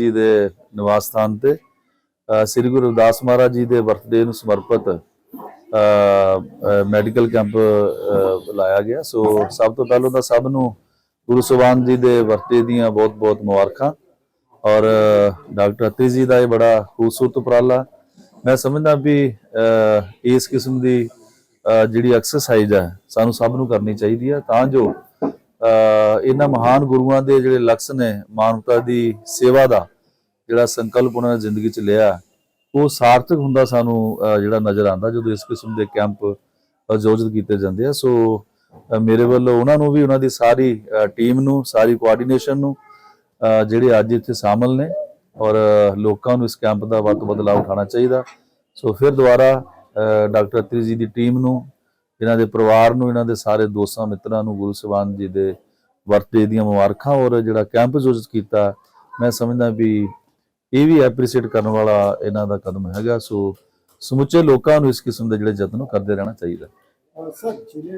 ਜੀ ਦੇ ਨਿਵਾਸ ਸਥਾਨ ਤੇ ਸ੍ਰੀ ਗੁਰੂ ਰਵਿਦਾਸ ਮਹਾਰਾਜ ਜੀ ਦੇ ਬਰਥਡੇ ਨੂੰ ਸਮਰਪਿਤ ਮੈਡੀਕਲ ਕੈਂਪ ਲਾਇਆ ਗਿਆ। ਸੋ ਸਭ ਤੋਂ ਪਹਿਲਾਂ ਤਾਂ ਸਭ ਨੂੰ ਗੁਰੂ ਸੁਬਾਨ ਜੀ ਦੇ ਬਰਥਡੇ ਦੀਆਂ ਬਹੁਤ-ਬਹੁਤ ਮੁਬਾਰਕਾਂ। ਔਰ ਡਾਕਟਰ ਅਤਰੀ ਜੀ ਦਾ ਇਹ ਬੜਾ ਖੂਬਸੂਰਤ ਉਪਰਾਲਾ। ਮੈਂ ਸਮਝਦਾ ਵੀ ਇਸ ਕਿਸਮ ਦੀ ਜਿਹੜੀ ਐਕਸਰਸਾਈਜ਼ ਹੈ, ਸਾਨੂੰ ਸਭ ਨੂੰ ਕਰਨੀ ਚਾਹੀਦੀ ਹੈ। ਤਾਂ ਜੋ ਇਹਨਾਂ ਮਹਾਨ ਗੁਰੂਆਂ ਦੇ ਜਿਹੜੇ ਲਕਸ਼ ਨੇ, ਮਾਨਵਤਾ ਦੀ ਸੇਵਾ ਦਾ ਜਿਹੜਾ ਸੰਕਲਪ ਉਹਨਾਂ ਨੇ ਜ਼ਿੰਦਗੀ 'ਚ ਲਿਆ, ਉਹ ਸਾਰਥਕ ਹੁੰਦਾ ਸਾਨੂੰ ਜਿਹੜਾ ਨਜ਼ਰ ਆਉਂਦਾ ਜਦੋਂ ਇਸ ਕਿਸਮ ਦੇ ਕੈਂਪ ਆਯੋਜਿਤ ਕੀਤੇ ਜਾਂਦੇ ਆ। ਸੋ ਮੇਰੇ ਵੱਲੋਂ ਉਹਨਾਂ ਨੂੰ ਵੀ, ਉਹਨਾਂ ਦੀ ਸਾਰੀ ਟੀਮ ਨੂੰ, ਸਾਰੀ ਕੋਆਰਡੀਨੇਸ਼ਨ ਨੂੰ ਜਿਹੜੇ ਅੱਜ ਇੱਥੇ ਸ਼ਾਮਲ ਨੇ ਔਰ ਲੋਕਾਂ ਨੂੰ ਇਸ ਕੈਂਪ ਦਾ ਵੱਧ ਤੋਂ ਵੱਧ ਉਠਾਉਣਾ ਚਾਹੀਦਾ। ਸੋ ਫਿਰ ਦੁਬਾਰਾ ਡਾਕਟਰ ਅਤਰੀ ਜੀ ਦੀ ਟੀਮ ਨੂੰ, ਇਹਨਾਂ ਦੇ ਪਰਿਵਾਰ ਨੂੰ, ਇਹਨਾਂ ਦੇ ਸਾਰੇ ਦੋਸਤਾਂ, ਮਿੱਤਰਾਂ ਨੂੰ, ਗੁਰੂ ਸਾਹਿਬਾਨ ਜੀ ਦੇ ਵਰਤੇ ਦੀਆਂ ਮੁਬਾਰਕਾਂ ਔਰ ਜਿਹੜਾ ਕੈਂਪ ਆਯੋਜਿਤ ਕੀਤਾ, ਮੈਂ ਸਮਝਦਾ ਵੀ ਇਹ ਵੀ ਐਪਰੀਸ਼ੀਏਟ ਕਰਨ ਵਾਲਾ ਇਹਨਾਂ ਦਾ ਕਦਮ ਹੈਗਾ, ਸੋ ਸਮੁੱਚੇ ਲੋਕਾਂ ਨੂੰ ਇਸ ਕਿਸਮ ਦੇ ਜਿਹੜੇ ਯਤਨ ਉਹ ਕਰਦੇ ਰਹਿਣਾ ਚਾਹੀਦਾ। ਸਰ ਜਿਹੜੇ